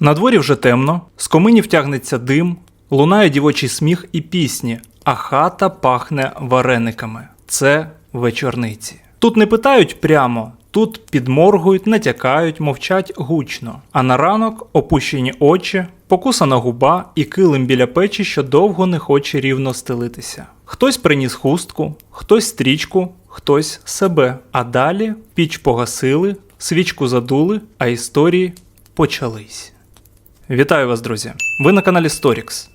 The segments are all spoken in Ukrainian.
На дворі вже темно, з коминів тягнеться дим, лунає дівочий сміх і пісні, а хата пахне варениками. Це вечорниці. Тут не питають прямо, тут підморгують, натякають, мовчать гучно. А на ранок опущені очі, покусана губа і килим біля печі, що довго не хоче рівно стелитися. Хтось приніс хустку, хтось стрічку, хтось себе. А далі піч погасили, свічку задули, а історії почались. Вітаю вас, друзі! Ви на каналі Storix.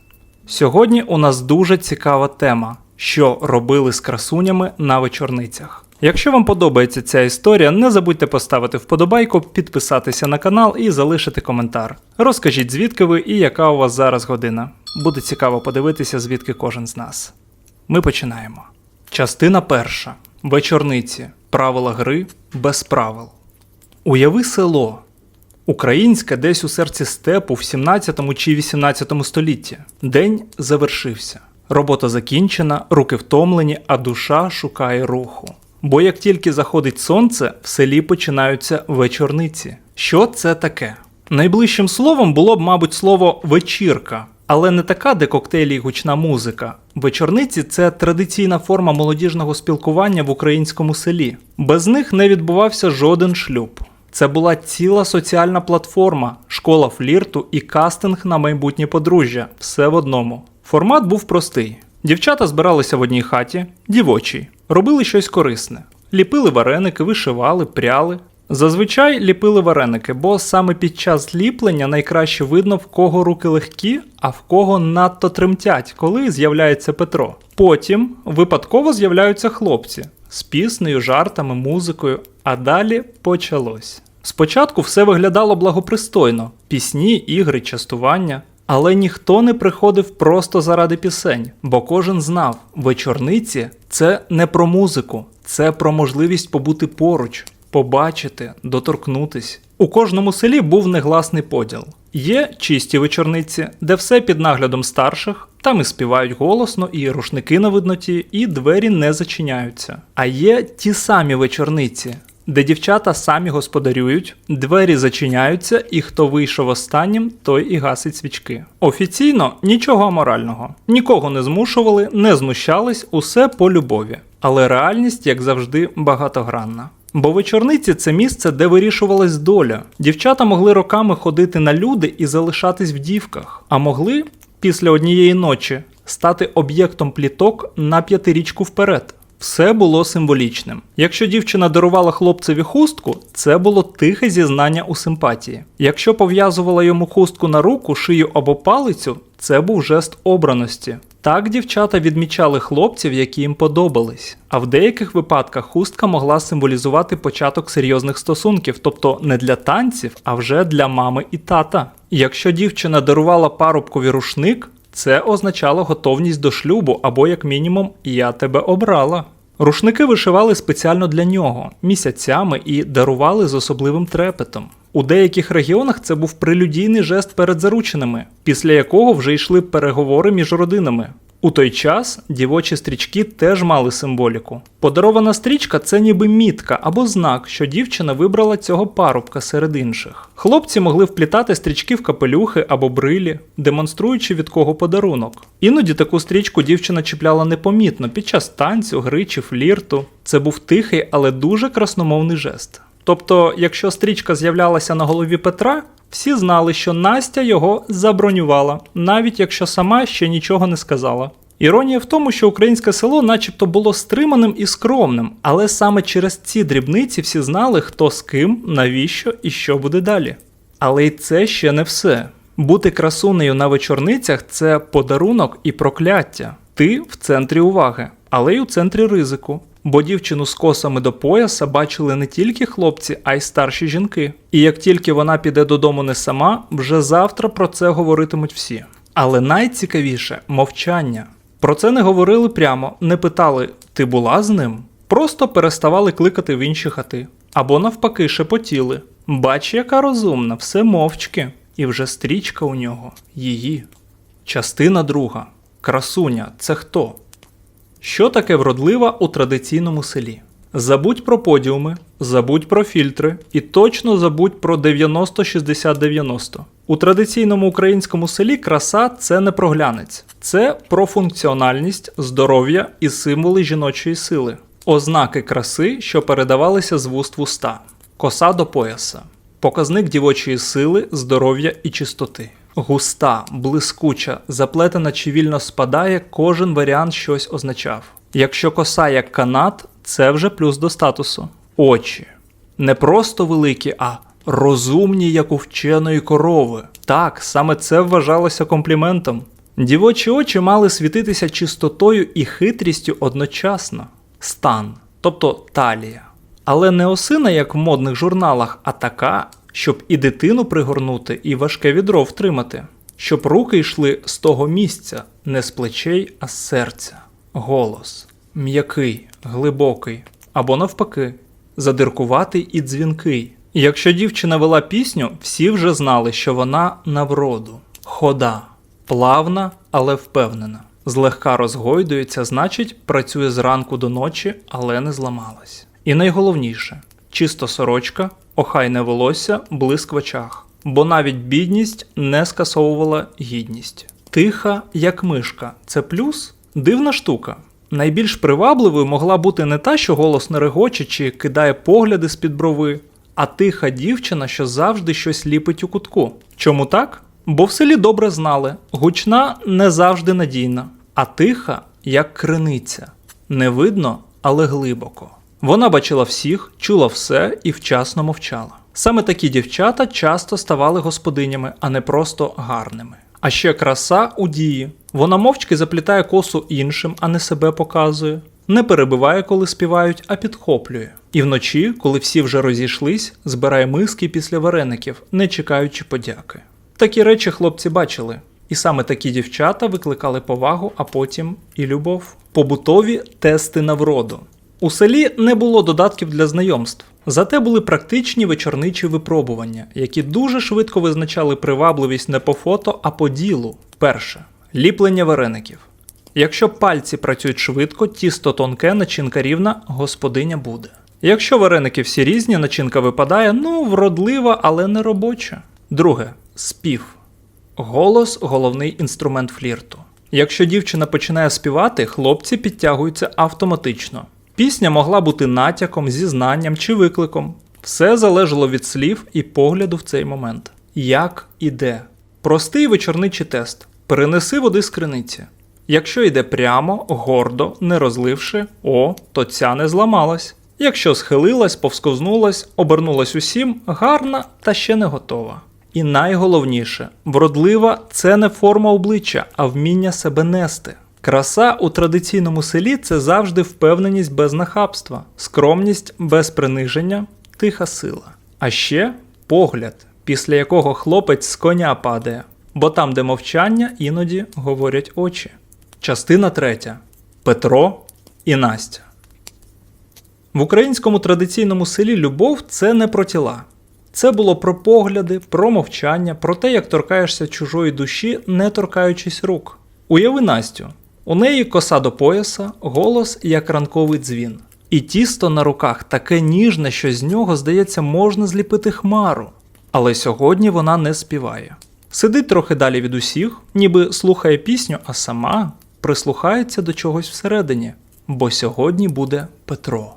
Сьогодні у нас дуже цікава тема, що робили з красунями на вечорницях. Якщо вам подобається ця історія, не забудьте поставити вподобайку, підписатися на канал і залишити коментар. Розкажіть, звідки ви і яка у вас зараз година. Буде цікаво подивитися, звідки кожен з нас. Ми починаємо. Частина перша. Вечорниці. Правила гри без правил. Уяви село. Українське десь у серці степу в 17 чи 18 столітті. День завершився. Робота закінчена, руки втомлені, а душа шукає руху. Бо як тільки заходить сонце, в селі починаються вечорниці. Що це таке? Найближчим словом було б, мабуть, слово вечірка, але не така, де коктейлі й гучна музика. Вечорниці це традиційна форма молодіжного спілкування в українському селі. Без них не відбувався жоден шлюб. Це була ціла соціальна платформа, школа флірту і кастинг на майбутнє подружжя. Все в одному. Формат був простий: дівчата збиралися в одній хаті, дівочій, робили щось корисне, ліпили вареники, вишивали, пряли. Зазвичай ліпили вареники, бо саме під час ліплення найкраще видно, в кого руки легкі, а в кого надто тремтять, коли з'являється Петро. Потім випадково з'являються хлопці з піснею, жартами, музикою, а далі почалось. Спочатку все виглядало благопристойно: пісні, ігри, частування. Але ніхто не приходив просто заради пісень, бо кожен знав, вечорниці це не про музику, це про можливість побути поруч, побачити, доторкнутись. У кожному селі був негласний поділ. Є чисті вечорниці, де все під наглядом старших, там і співають голосно, і рушники на видноті, і двері не зачиняються. А є ті самі вечорниці, де дівчата самі господарюють, двері зачиняються, і хто вийшов останнім, той і гасить свічки. Офіційно нічого аморального, нікого не змушували, не знущались, усе по любові. Але реальність, як завжди, багатогранна. Бо вечорниці це місце, де вирішувалась доля. Дівчата могли роками ходити на люди і залишатись в дівках, а могли після однієї ночі стати об'єктом пліток на п'ятирічку вперед. Все було символічним. Якщо дівчина дарувала хлопцеві хустку, це було тихе зізнання у симпатії. Якщо пов'язувала йому хустку на руку, шию або палицю, це був жест обраності. Так дівчата відмічали хлопців, які їм подобались. А в деяких випадках хустка могла символізувати початок серйозних стосунків, тобто не для танців, а вже для мами і тата. Якщо дівчина дарувала парубкові рушник, це означало готовність до шлюбу або, як мінімум, я тебе обрала. Рушники вишивали спеціально для нього місяцями і дарували з особливим трепетом. У деяких регіонах це був прелюдійний жест перед зарученими, після якого вже йшли переговори між родинами. У той час дівочі стрічки теж мали символіку. Подарована стрічка це ніби мітка або знак, що дівчина вибрала цього парубка серед інших. Хлопці могли вплітати стрічки в капелюхи або брилі, демонструючи від кого подарунок. Іноді таку стрічку дівчина чіпляла непомітно під час танцю, гри чи флірту. Це був тихий, але дуже красномовний жест. Тобто, якщо стрічка з'являлася на голові Петра, всі знали, що Настя його забронювала, навіть якщо сама ще нічого не сказала. Іронія в тому, що українське село начебто було стриманим і скромним, але саме через ці дрібниці всі знали, хто з ким, навіщо і що буде далі. Але й це ще не все. Бути красунею на вечорницях це подарунок і прокляття. Ти в центрі уваги, але й у центрі ризику. Бо дівчину з косами до пояса бачили не тільки хлопці, а й старші жінки. І як тільки вона піде додому не сама, вже завтра про це говоритимуть всі. Але найцікавіше мовчання. Про це не говорили прямо, не питали, ти була з ним? Просто переставали кликати в інші хати. Або навпаки шепотіли. Бач, яка розумна, все мовчки. І вже стрічка у нього її. Частина друга. Красуня це хто? Що таке вродлива у традиційному селі? Забудь про подіуми, забудь про фільтри і точно забудь про 90-60-90. У традиційному українському селі краса це не про глянець, це про функціональність, здоров'я і символи жіночої сили, ознаки краси, що передавалися з вуст в уста, коса до пояса, показник дівочої сили, здоров'я і чистоти. Густа, блискуча, заплетена чи вільно спадає, кожен варіант щось означав. Якщо коса як канат, це вже плюс до статусу. Очі. Не просто великі, а розумні, як у вченої корови. Так, саме це вважалося компліментом. Дівочі очі мали світитися чистотою і хитрістю одночасно. Стан, тобто талія. Але не осина, як в модних журналах, а така, щоб і дитину пригорнути, і важке відро втримати, щоб руки йшли з того місця, не з плечей, а з серця. Голос м'який, глибокий, або навпаки, задиркуватий і дзвінкий. Якщо дівчина вела пісню, всі вже знали, що вона навроду, хода, плавна, але впевнена. Злегка розгойдується, значить, працює зранку до ночі, але не зламалась. І найголовніше чисто сорочка, охайне волосся, блиск в очах. Бо навіть бідність не скасовувала гідність. Тиха, як мишка, це плюс дивна штука. Найбільш привабливою могла бути не та, що голос не регоче чи кидає погляди з-під брови, а тиха дівчина, що завжди щось ліпить у кутку. Чому так? Бо в селі добре знали, гучна не завжди надійна, а тиха, як криниця. Не видно, але глибоко. Вона бачила всіх, чула все і вчасно мовчала. Саме такі дівчата часто ставали господинями, а не просто гарними. А ще краса у дії. Вона мовчки заплітає косу іншим, а не себе показує. Не перебиває, коли співають, а підхоплює. І вночі, коли всі вже розійшлись, збирає миски після вареників, не чекаючи подяки. Такі речі хлопці бачили, і саме такі дівчата викликали повагу, а потім і любов. Побутові тести на вроду. У селі не було додатків для знайомств, зате були практичні вечорничі випробування, які дуже швидко визначали привабливість не по фото, а по ділу. Перше ліплення вареників. Якщо пальці працюють швидко, тісто тонке, начинка рівна, господиня буде. Якщо вареники всі різні, начинка випадає, ну, вродлива, але не робоча. Друге спів. Голос головний інструмент флірту. Якщо дівчина починає співати, хлопці підтягуються автоматично. Пісня могла бути натяком, зізнанням чи викликом. Все залежало від слів і погляду в цей момент. Як іде? Простий вечорничий тест. Перенеси води з криниці. Якщо йде прямо, гордо, не розливши, о, то ця не зламалась. Якщо схилилась, повсковзнулась, обернулась усім, гарна та ще не готова. І найголовніше, вродлива це не форма обличчя, а вміння себе нести. Краса у традиційному селі це завжди впевненість без нахабства, скромність без приниження, тиха сила. А ще погляд, після якого хлопець з коня падає, бо там, де мовчання, іноді говорять очі. Частина третя Петро і Настя. В українському традиційному селі любов це не про тіла. Це було про погляди, про мовчання, про те, як торкаєшся чужої душі, не торкаючись рук. Уяви Настю. У неї коса до пояса, голос як ранковий дзвін. І тісто на руках таке ніжне, що з нього, здається, можна зліпити хмару. Але сьогодні вона не співає. Сидить трохи далі від усіх, ніби слухає пісню, а сама прислухається до чогось всередині, бо сьогодні буде Петро.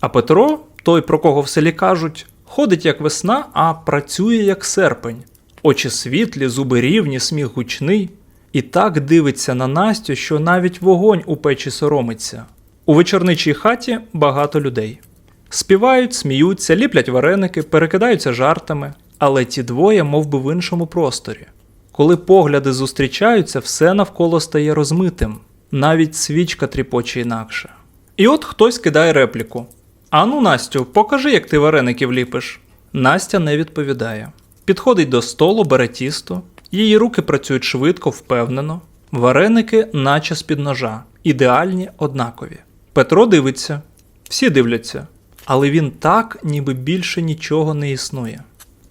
А Петро, той, про кого в селі кажуть, ходить як весна, а працює як серпень. Очі світлі, зуби рівні, сміх гучний. І так дивиться на Настю, що навіть вогонь у печі соромиться. У вечорничій хаті багато людей. Співають, сміються, ліплять вареники, перекидаються жартами, але ті двоє мов би, в іншому просторі. Коли погляди зустрічаються, все навколо стає розмитим, навіть свічка тріпоче інакше. І от хтось кидає репліку: Ану, Настю, покажи, як ти вареники вліпиш. Настя не відповідає. Підходить до столу, бере тісто, її руки працюють швидко, впевнено. Вареники, наче з-під ножа, ідеальні, однакові. Петро дивиться, всі дивляться, але він так, ніби більше нічого не існує.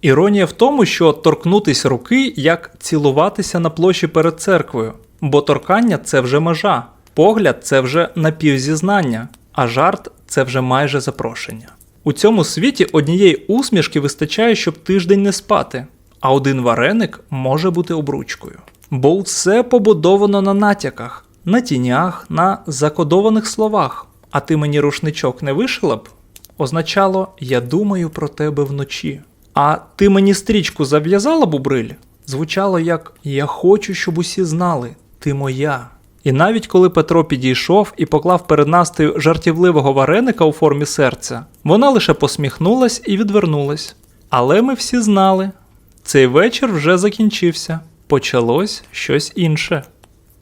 Іронія в тому, що торкнутись руки як цілуватися на площі перед церквою, бо торкання це вже межа, погляд це вже напівзізнання, а жарт це вже майже запрошення. У цьому світі однієї усмішки вистачає, щоб тиждень не спати, а один вареник може бути обручкою. Бо все побудовано на натяках, на тінях, на закодованих словах. А ти мені рушничок не вишила б? Означало Я думаю про тебе вночі. А ти мені стрічку зав'язала б у бриль? Звучало як Я хочу, щоб усі знали, ти моя. І навіть коли Петро підійшов і поклав перед Настею жартівливого вареника у формі серця, вона лише посміхнулась і відвернулась. Але ми всі знали, цей вечір вже закінчився. Почалось щось інше.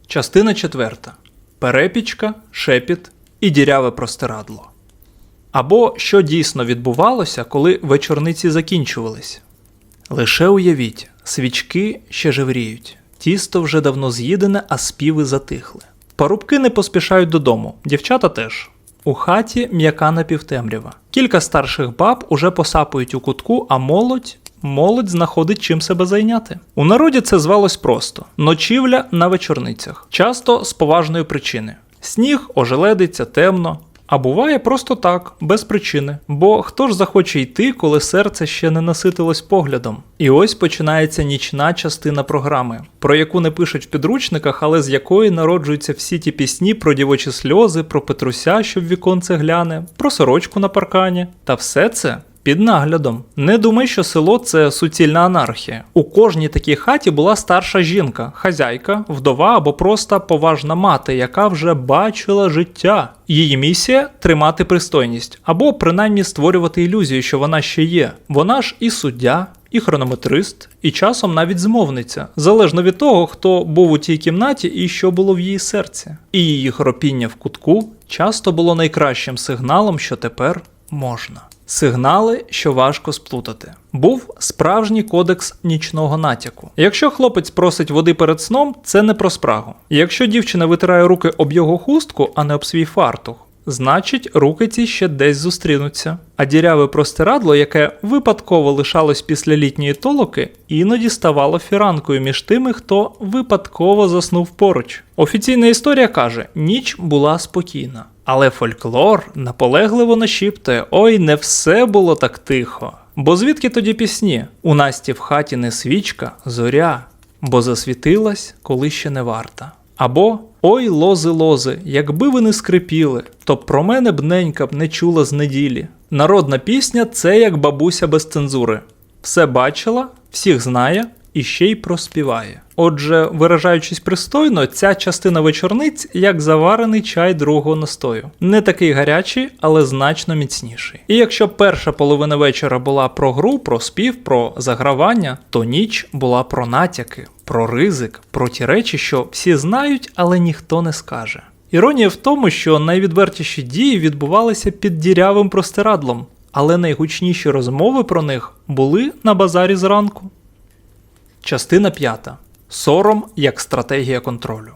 Частина четверта: перепічка, шепіт і діряве простирадло. Або що дійсно відбувалося, коли вечорниці закінчувались. Лише уявіть, свічки ще жевріють, тісто вже давно з'їдене, а співи затихли. Парубки не поспішають додому, дівчата теж. У хаті м'яка напівтемрява. Кілька старших баб уже посапують у кутку, а молодь. Молодь знаходить чим себе зайняти. У народі це звалось просто: ночівля на вечорницях, часто з поважної причини. Сніг ожеледиться темно, а буває просто так, без причини. Бо хто ж захоче йти, коли серце ще не наситилось поглядом? І ось починається нічна частина програми, про яку не пишуть в підручниках, але з якої народжуються всі ті пісні про дівочі сльози, про Петруся, що в віконце гляне, про сорочку на паркані. Та все це. Під наглядом. Не думай, що село це суцільна анархія. У кожній такій хаті була старша жінка, хазяйка, вдова або просто поважна мати, яка вже бачила життя. Її місія тримати пристойність, або принаймні створювати ілюзію, що вона ще є. Вона ж і суддя, і хронометрист, і часом навіть змовниця, залежно від того, хто був у тій кімнаті і що було в її серці. І її хропіння в кутку часто було найкращим сигналом, що тепер можна. Сигнали, що важко сплутати. Був справжній кодекс нічного натяку. Якщо хлопець просить води перед сном, це не про спрагу. Якщо дівчина витирає руки об його хустку, а не об свій фартух, значить руки ці ще десь зустрінуться. А діряве простирадло, яке випадково лишалось після літньої толоки, іноді ставало фіранкою між тими, хто випадково заснув поруч. Офіційна історія каже, ніч була спокійна. Але фольклор наполегливо нашіптує: ой, не все було так тихо. Бо звідки тоді пісні? У Насті в хаті не свічка, зоря, бо засвітилась, коли ще не варта. Або Ой, лози, лози, якби ви не скрипіли, то про мене б ненька б не чула з неділі. Народна пісня це як бабуся без цензури. Все бачила, всіх знає і ще й проспіває. Отже, виражаючись пристойно, ця частина вечорниць як заварений чай другого настою. Не такий гарячий, але значно міцніший. І якщо перша половина вечора була про гру, про спів, про загравання, то ніч була про натяки, про ризик, про ті речі, що всі знають, але ніхто не скаже. Іронія в тому, що найвідвертіші дії відбувалися під дірявим простирадлом, але найгучніші розмови про них були на базарі зранку. Частина 5. Сором як стратегія контролю.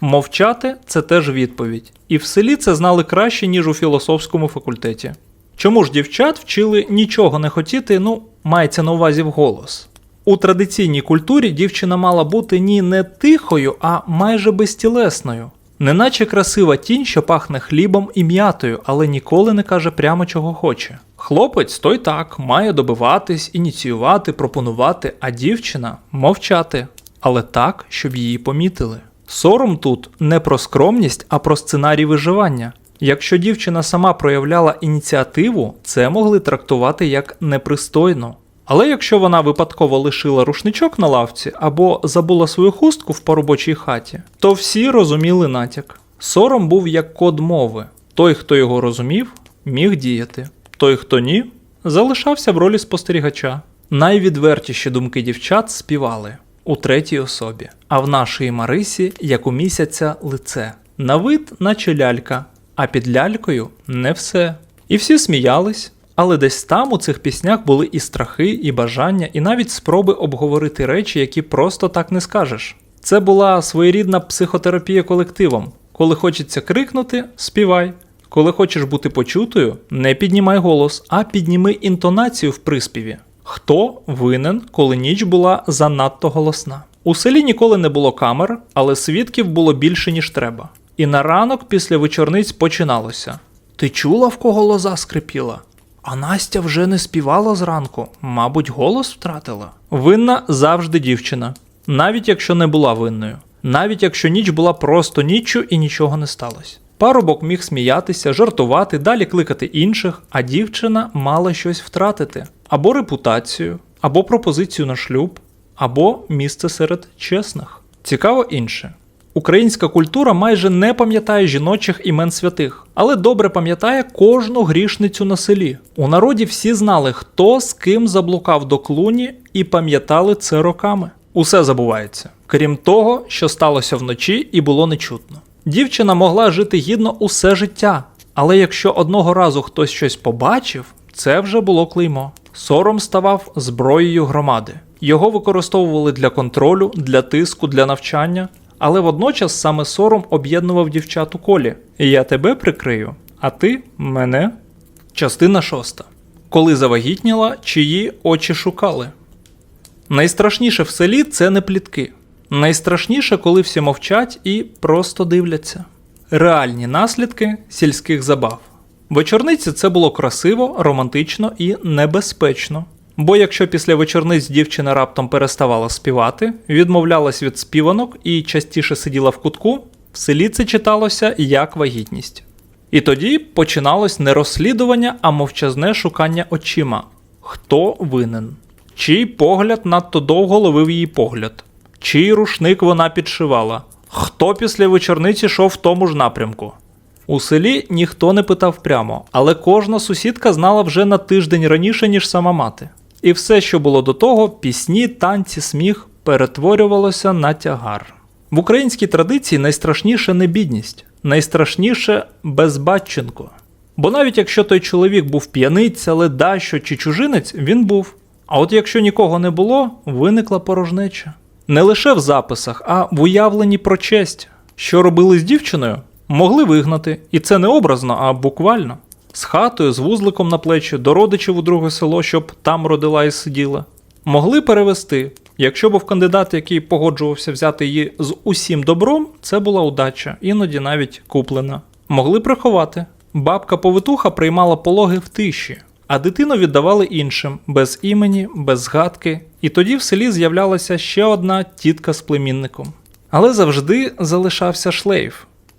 Мовчати це теж відповідь. І в селі це знали краще, ніж у філософському факультеті. Чому ж дівчат вчили нічого не хотіти, ну, мається на увазі вголос. У традиційній культурі дівчина мала бути ні не тихою, а майже безтілесною. Неначе красива тінь, що пахне хлібом і м'ятою, але ніколи не каже прямо чого хоче. Хлопець той так, має добиватись, ініціювати, пропонувати, а дівчина мовчати, але так, щоб її помітили. Сором тут не про скромність, а про сценарій виживання. Якщо дівчина сама проявляла ініціативу, це могли трактувати як непристойно. Але якщо вона випадково лишила рушничок на лавці або забула свою хустку в поробочій хаті, то всі розуміли натяк. Сором був як код мови. Той, хто його розумів, міг діяти. Той, хто ні, залишався в ролі спостерігача. Найвідвертіші думки дівчат співали у третій особі, а в нашої Марисі, як у місяця, лице. На вид, наче лялька, а під лялькою не все. І всі сміялись, але десь там у цих піснях були і страхи, і бажання, і навіть спроби обговорити речі, які просто так не скажеш. Це була своєрідна психотерапія колективом. Коли хочеться крикнути, співай. Коли хочеш бути почутою, не піднімай голос, а підніми інтонацію в приспіві. Хто винен, коли ніч була занадто голосна? У селі ніколи не було камер, але свідків було більше, ніж треба. І на ранок після вечорниць починалося: Ти чула, в кого лоза скрипіла? А Настя вже не співала зранку, мабуть, голос втратила. Винна завжди дівчина, навіть якщо не була винною, навіть якщо ніч була просто ніччю і нічого не сталося. Парубок міг сміятися, жартувати, далі кликати інших, а дівчина мала щось втратити або репутацію, або пропозицію на шлюб, або місце серед чесних. Цікаво інше. Українська культура майже не пам'ятає жіночих імен святих, але добре пам'ятає кожну грішницю на селі. У народі всі знали, хто з ким заблукав до клуні, і пам'ятали це роками. Усе забувається, крім того, що сталося вночі і було нечутно. Дівчина могла жити гідно усе життя, але якщо одного разу хтось щось побачив, це вже було клеймо. Сором ставав зброєю громади. Його використовували для контролю, для тиску, для навчання. Але водночас саме сором об'єднував дівчат у колі. Я тебе прикрию, а ти мене. Частина шоста. Коли завагітніла, чиї очі шукали. Найстрашніше в селі це не плітки. Найстрашніше, коли всі мовчать і просто дивляться. Реальні наслідки сільських забав. Вечорниці це було красиво, романтично і небезпечно. Бо якщо після вечорниць дівчина раптом переставала співати, відмовлялась від співанок і частіше сиділа в кутку, в селі це читалося як вагітність. І тоді починалось не розслідування, а мовчазне шукання очима. Хто винен? Чий погляд надто довго ловив її погляд? Чий рушник вона підшивала? Хто після вечорниці йшов в тому ж напрямку? У селі ніхто не питав прямо, але кожна сусідка знала вже на тиждень раніше, ніж сама мати. І все, що було до того, пісні, танці, сміх, перетворювалося на тягар. В українській традиції найстрашніше не бідність, найстрашніше безбатченко. Бо навіть якщо той чоловік був п'яниця, ледащо чи чужинець, він був. А от якщо нікого не було, виникла порожнеча. Не лише в записах, а в уявленні про честь. Що робили з дівчиною? Могли вигнати, і це не образно, а буквально. З хатою, з вузликом на плечі, до родичів у друге село, щоб там родила і сиділа. Могли перевести. Якщо був кандидат, який погоджувався взяти її з усім добром, це була удача, іноді навіть куплена. Могли приховати. Бабка повитуха приймала пологи в тиші, а дитину віддавали іншим, без імені, без згадки, і тоді в селі з'являлася ще одна тітка з племінником. Але завжди залишався шлейф.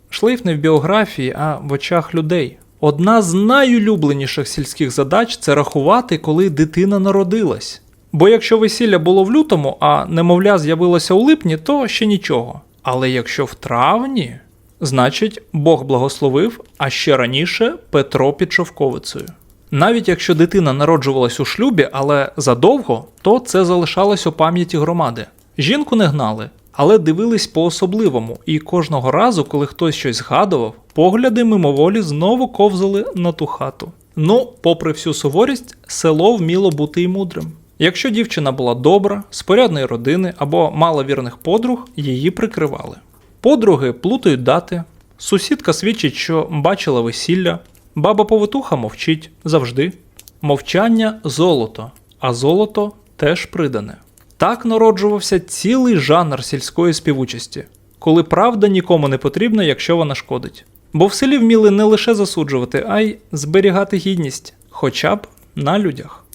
Шлейф не в біографії, а в очах людей. Одна з найулюбленіших сільських задач це рахувати, коли дитина народилась. Бо якщо весілля було в лютому, а немовля з'явилося у липні, то ще нічого. Але якщо в травні, значить Бог благословив, а ще раніше Петро під шовковицею. Навіть якщо дитина народжувалась у шлюбі, але задовго, то це залишалось у пам'яті громади. Жінку не гнали, але дивились по-особливому, і кожного разу, коли хтось щось згадував, погляди мимоволі знову ковзали на ту хату. Ну, попри всю суворість, село вміло бути й мудрим. Якщо дівчина була добра, з порядної родини або мала вірних подруг, її прикривали. Подруги плутають дати, сусідка свідчить, що бачила весілля, баба повитуха мовчить завжди. Мовчання золото, а золото теж придане. Так народжувався цілий жанр сільської співучасті, коли правда нікому не потрібна, якщо вона шкодить. Бо в селі вміли не лише засуджувати, а й зберігати гідність, хоча б на людях.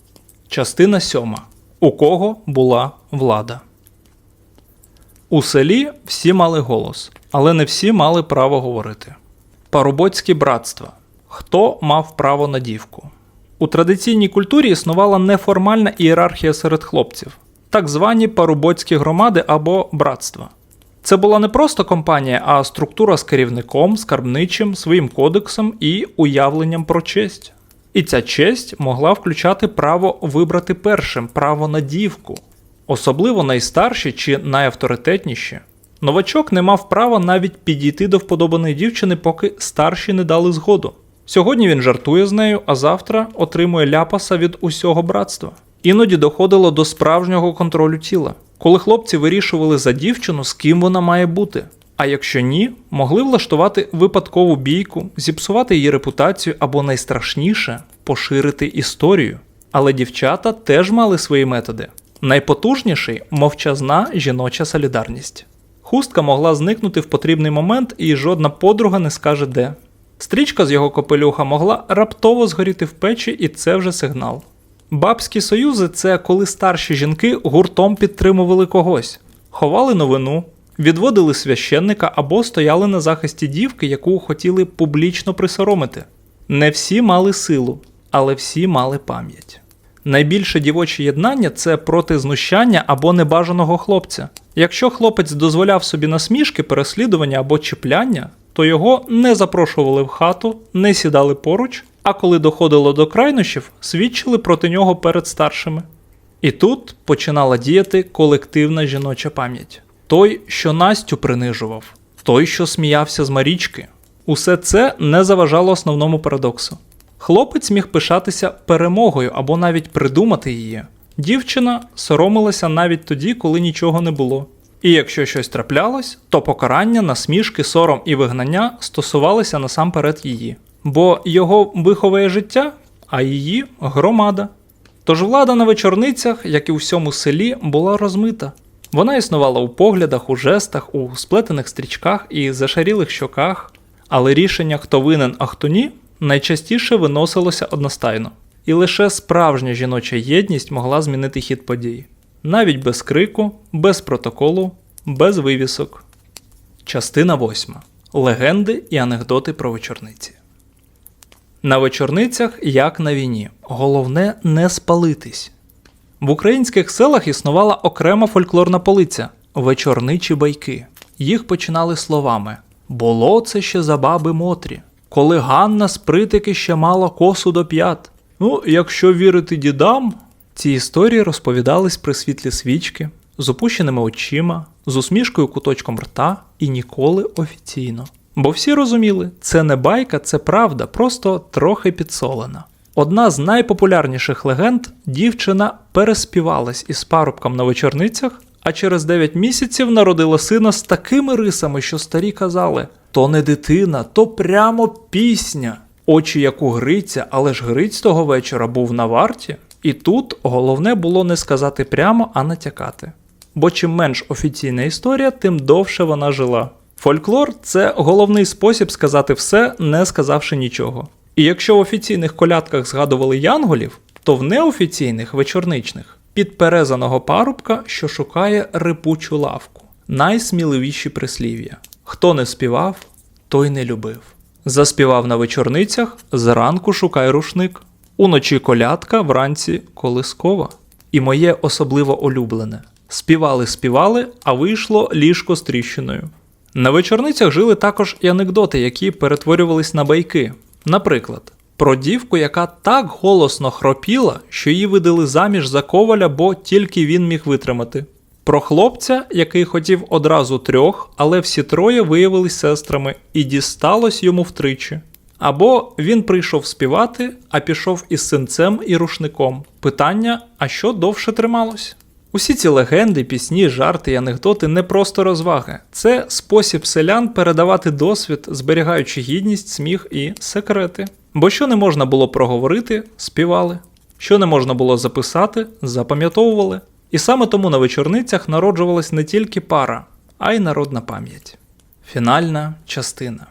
Частина сьома. У кого була влада? У селі всі мали голос, але не всі мали право говорити. Парубоцькі братства. Хто мав право на дівку? У традиційній культурі існувала неформальна ієрархія серед хлопців, так звані парубоцькі громади або братства. Це була не просто компанія, а структура з керівником, скарбничим, своїм кодексом і уявленням про честь. І ця честь могла включати право вибрати першим право на дівку, особливо найстарші чи найавторитетніші. Новачок не мав права навіть підійти до вподобаної дівчини, поки старші не дали згоду. Сьогодні він жартує з нею, а завтра отримує ляпаса від усього братства. Іноді доходило до справжнього контролю тіла, коли хлопці вирішували за дівчину, з ким вона має бути. А якщо ні, могли влаштувати випадкову бійку, зіпсувати її репутацію або найстрашніше поширити історію. Але дівчата теж мали свої методи. Найпотужніший мовчазна жіноча солідарність. Хустка могла зникнути в потрібний момент, і жодна подруга не скаже де. Стрічка з його капелюха могла раптово згоріти в печі, і це вже сигнал. Бабські союзи це коли старші жінки гуртом підтримували когось, ховали новину, відводили священника або стояли на захисті дівки, яку хотіли публічно присоромити. Не всі мали силу, але всі мали пам'ять. Найбільше дівоче єднання це проти знущання або небажаного хлопця. Якщо хлопець дозволяв собі насмішки, переслідування або чіпляння, то його не запрошували в хату, не сідали поруч, а коли доходило до крайнощів, свідчили проти нього перед старшими. І тут починала діяти колективна жіноча пам'ять. Той, що Настю принижував, той, що сміявся з Марічки. Усе це не заважало основному парадоксу. Хлопець міг пишатися перемогою або навіть придумати її. Дівчина соромилася навіть тоді, коли нічого не було. І якщо щось траплялось, то покарання, насмішки, сором і вигнання стосувалися насамперед її. Бо його виховує життя, а її громада. Тож влада на вечорницях, як і у всьому селі, була розмита. Вона існувала у поглядах, у жестах, у сплетених стрічках і зашарілих щоках, але рішення, хто винен, а хто ні, найчастіше виносилося одностайно. І лише справжня жіноча єдність могла змінити хід подій. Навіть без крику, без протоколу, без вивісок. Частина 8. Легенди і анекдоти про вечорниці. На вечорницях, як на війні, головне не спалитись. В українських селах існувала окрема фольклорна полиця вечорничі байки. Їх починали словами: Було це ще за баби Мотрі, коли Ганна з притики ще мала косу до п'ят. Ну, якщо вірити дідам, ці історії розповідались при світлі свічки, з опущеними очима, з усмішкою куточком рта і ніколи офіційно. Бо всі розуміли, це не байка, це правда, просто трохи підсолена. Одна з найпопулярніших легенд дівчина переспівалась із парубком на вечорницях, а через 9 місяців народила сина з такими рисами, що старі казали: то не дитина, то прямо пісня. Очі як у Гриця, але ж Гриць того вечора був на варті. І тут головне було не сказати прямо, а натякати. Бо чим менш офіційна історія, тим довше вона жила. Фольклор це головний спосіб сказати все, не сказавши нічого. І якщо в офіційних колядках згадували янголів, то в неофіційних вечорничних підперезаного парубка, що шукає рипучу лавку. Найсміливіші прислів'я: хто не співав, той не любив. Заспівав на вечорницях, зранку шукай рушник. Уночі колядка, вранці колискова. І моє особливо улюблене. Співали, співали, а вийшло ліжко з тріщиною. На вечорницях жили також і анекдоти, які перетворювались на байки. Наприклад, про дівку, яка так голосно хропіла, що її видали заміж за коваля, бо тільки він міг витримати. Про хлопця, який хотів одразу трьох, але всі троє виявились сестрами, і дісталось йому втричі. Або він прийшов співати, а пішов із синцем і рушником. Питання: а що довше трималось? Усі ці легенди, пісні, жарти і анекдоти не просто розваги, це спосіб селян передавати досвід, зберігаючи гідність, сміх і секрети. Бо що не можна було проговорити, співали, що не можна було записати, запам'ятовували. І саме тому на вечорницях народжувалась не тільки пара, а й народна пам'ять. Фінальна частина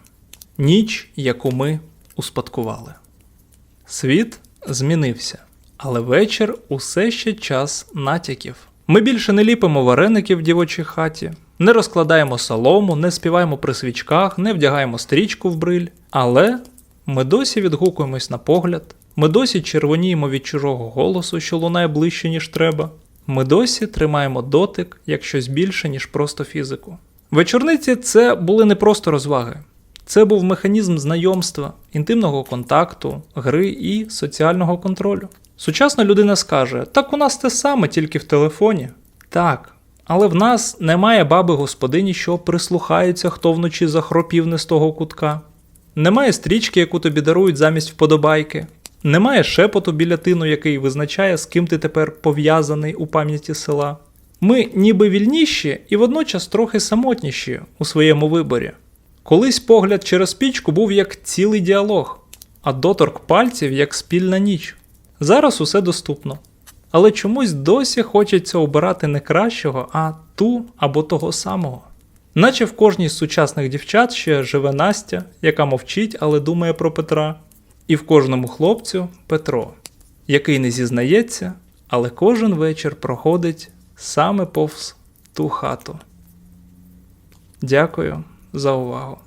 ніч, яку ми успадкували. Світ змінився, але вечір усе ще час натяків. Ми більше не ліпимо вареники в дівочій хаті, не розкладаємо солому, не співаємо при свічках, не вдягаємо стрічку в бриль. Але ми досі відгукуємось на погляд, ми досі червоніємо від чужого голосу, що лунає ближче, ніж треба. Ми досі тримаємо дотик як щось більше, ніж просто фізику. Вечорниці це були не просто розваги, це був механізм знайомства, інтимного контакту, гри і соціального контролю. Сучасна людина скаже: так у нас те саме, тільки в телефоні. Так, але в нас немає баби господині, що прислухається, хто вночі захропів не з того кутка. Немає стрічки, яку тобі дарують замість вподобайки. Немає шепоту біля тину, який визначає, з ким ти тепер пов'язаний у пам'яті села. Ми ніби вільніші і водночас трохи самотніші у своєму виборі. Колись погляд через пічку був як цілий діалог, а доторк пальців як спільна ніч. Зараз усе доступно. Але чомусь досі хочеться обирати не кращого, а ту або того самого. Наче в кожній з сучасних дівчат ще живе Настя, яка мовчить, але думає про Петра, і в кожному хлопцю Петро, який не зізнається, але кожен вечір проходить саме повз ту хату. Дякую за увагу.